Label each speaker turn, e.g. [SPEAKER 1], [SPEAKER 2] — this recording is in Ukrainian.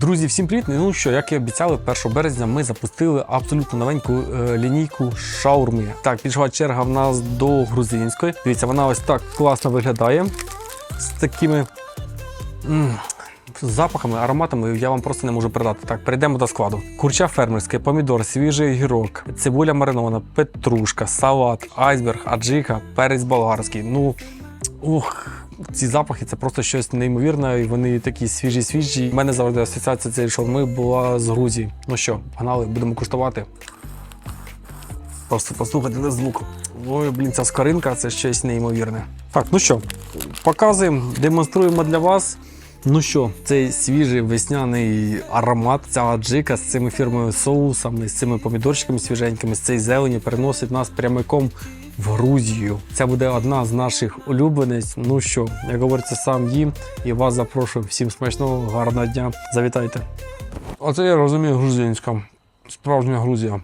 [SPEAKER 1] Друзі, всім привіт! Ну що, як і обіцяли, 1 березня ми запустили абсолютно новеньку е, лінійку шаурми. Так, підійшла черга в нас до грузинської. Дивіться, вона ось так класно виглядає з такими. Запахами, ароматами я вам просто не можу передати. Так, перейдемо до складу. Курча фермерське, помідор, свіжий огірок, цибуля маринована, петрушка, салат, айсберг, аджика, перець болгарський. Ну, ух, ці запахи це просто щось неймовірне, і вони такі свіжі свіжі. У мене завжди асоціація цієї шаурми була з Грузії. Ну що, погнали, будемо куштувати. Просто послухайте на звук. Ой, блін, ця скоринка це щось неймовірне. Так, ну що, показуємо, демонструємо для вас. Ну що, цей свіжий весняний аромат, ця аджика з цими фірмовими соусами, з цими помідорчиками свіженькими, з цієї зелені переносить нас прямиком в Грузію. Це буде одна з наших улюбленець. Ну що, як говориться, сам їм і вас запрошую. Всім смачного, гарного дня. Завітайте. Оце я розумію грузинська. Справжня Грузія.